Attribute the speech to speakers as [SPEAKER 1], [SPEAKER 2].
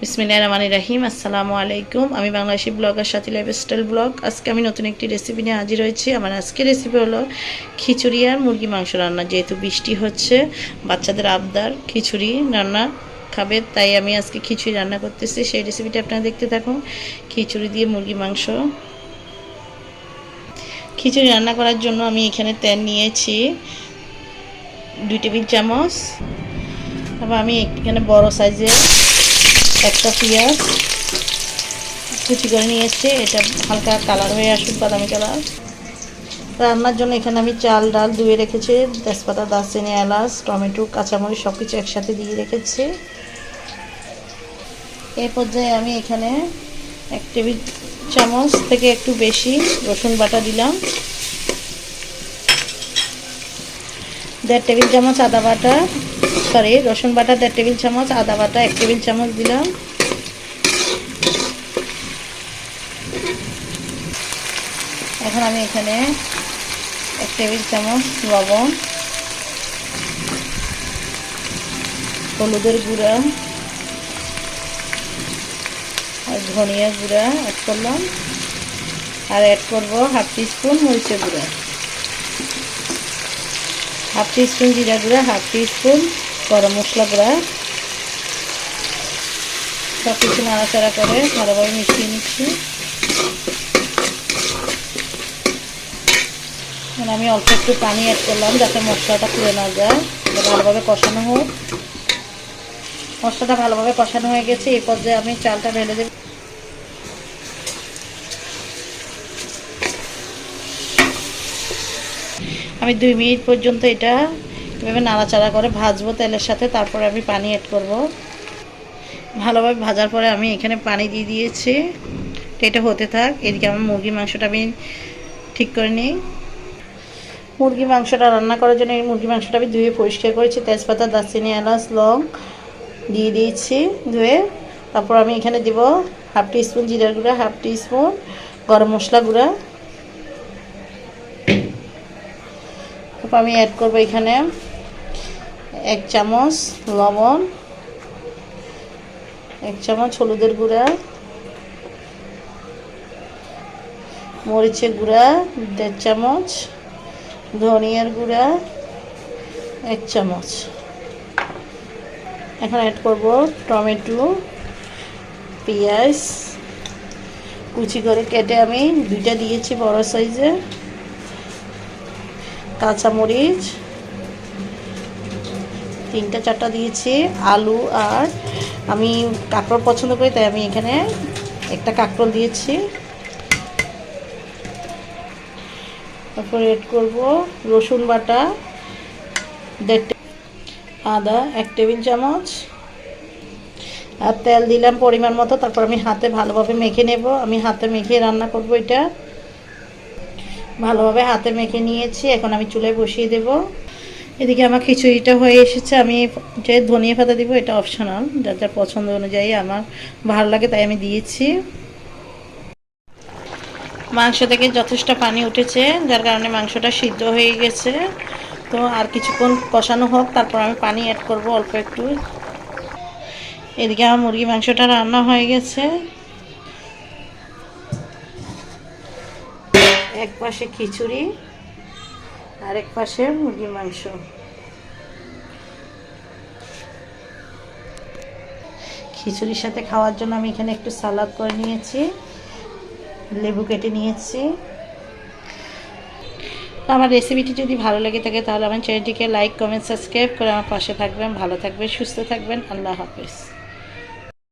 [SPEAKER 1] বিসমিল্লাহ রহমান রাহিম, আসসালামু আলাইকুম। আমি Bangladeshi blogger Sathi lifestyle blog আজকে আমি নতুন একটি রেসিপি নিয়ে হাজির হয়েছি। আমার আজকের রেসিপি হলো খিচুড়ি আর মুরগি মাংস রান্না। যেহেতু বৃষ্টি হচ্ছে, বাচ্চাদের আবদার, খিচুড়ি রান্না খাবে, তাই আমি আজকে খিচুড়ি রান্না করতেছি। সেই রেসিপিটা আপনারা দেখতে থাকুন। খিচুড়ি দিয়ে মুরগি মাংস। খিচুড়ি রান্না করার জন্য আমি এখানে তেল নিয়েছি দুই টেবিল চামচ। তারপর আমি এখানে বড় সাইজের একটা পেঁয়াজ, কুচি করে নিয়ে এসছি। এটা হালকা কালার হয়ে আসুক, বাদামি কালার। রান্নার জন্য এখানে আমি চাল, ডাল ধুয়ে রেখেছি। তেজপাতা, দারচিনি, এলাচ, টমেটো, কাঁচামরিচ সব কিছু একসাথে দিয়ে রেখেছি। এই পর্যায়ে আমি এখানে এক টেবিল চামচ থেকে একটু বেশি রসুন বাটা দিলাম। দেড় টেবিল চামচ আদা বাটা সরি রসুন বাটা দেড় টেবিল চামচ, আদা বাটা এক টেবিল চামচ দিলাম। এখন আমি এখানে এক টেবিল চামচ লবণ, হলুদের গুঁড়া, আর ধনিয়া গুঁড়া অ্যাড করলাম। আর অ্যাড করব হাফ টিস্পুন মরিচের গুঁড়া। হাফ টিস্পুন জিরা গুঁড়া, হাফ টিস্পুন গরম মশলা গুঁড়া সব কিছু নাড়াচাড়া করে ভালোভাবে মিশিয়ে নিচ্ছি। আমি অল্প একটু পানি অ্যাড করলাম যাতে মশলাটা পুড়ে না যায় ভালোভাবে কষানো হোক। মশলাটা ভালোভাবে কষানো হয়ে গেছে এই পর্যায়ে আমি চালটা ঢেলে দেব। আমি দুই মিনিট পর্যন্ত এটা এভাবে নাড়াচাড়া করে ভাজবো তেলের সাথে, তারপরে আমি পানি অ্যাড করব। ভালোভাবে ভাজার পরে আমি এখানে পানি দিয়ে দিয়েছি। এটা হতে থাক, এদিকে আমার মুরগি মাংসটা আমি ঠিক করে নিই। মুরগি মাংসটা রান্না করার জন্য এই মুরগি মাংসটা আমি ধুয়ে পরিষ্কার করেছি। তেজপাতা, দারচিনি, এলাচ, লং দিয়ে দিয়েছি ধুয়ে। তারপর আমি এখানে দিব হাফ স্পুন জিরার গুঁড়া, হাফ স্পুন গরম মশলা গুঁড়া। তারপর আমি অ্যাড করব এখানে এক চামচ লবণ, এক চামচ হলুদের গুঁড়া, মরিচের গুঁড়া, দেড় চামচ, ধনিয়ার গুঁড়া, এক চামচ। এখন অ্যাড করব টমেটো, পেঁয়াজ। কুচি করে কেটে আমি দুইটা দিয়েছি বড় সাইজে কাঁচামরিচ তিনটা, চারটা দিয়েছি, আলু আর আমি কাঁকরোল পছন্দ করি, তাই আমি এখানে একটা কাঁকরোল দিয়েছি। তারপর এড করব রসুন বাটা, দেড় আদা, এক টেবিল চামচ। আর তেল দিলাম পরিমাণ মতো, তারপর আমি হাতে ভালোভাবে মেখে নেব। আমি হাতে মেখে রান্না করব এটা। ভালোভাবে হাতে মেখে নিয়েছি, এখন আমি চুলায় বসিয়ে দেব। এদিকে আমার খিচুড়িটা হয়ে এসেছে, আমি যে ধনিয়া পাতা দিব এটা অপশনাল যার যার পছন্দ অনুযায়ী আমার ভালো লাগে তাই আমি দিয়েছি। মাংস থেকে যথেষ্ট পানি উঠেছে, যার কারণে মাংসটা সিদ্ধ হয়ে গেছে। তো আর কিছুক্ষণ কষানো হোক, তারপর আমি পানি অ্যাড করব অল্প একটু। এদিকে আমার মুরগি মাংসটা রান্না হয়ে গেছে। এক পাশে খিচুড়ি আর এক পাশে মুরগির মাংস। খিচুড়ির সাথে খাওয়ার জন্য আমি এখানে একটু সালাদ করে নিয়েছি, লেবু কেটে নিয়েছি। আমার রেসিপিটি যদি ভালো লেগে থাকে তাহলে আমার চ্যানেলটিকে লাইক কমেন্ট সাবস্ক্রাইব করে আমার পাশে থাকবেন, ভালো থাকবেন, সুস্থ থাকবেন, আল্লাহ হাফেজ।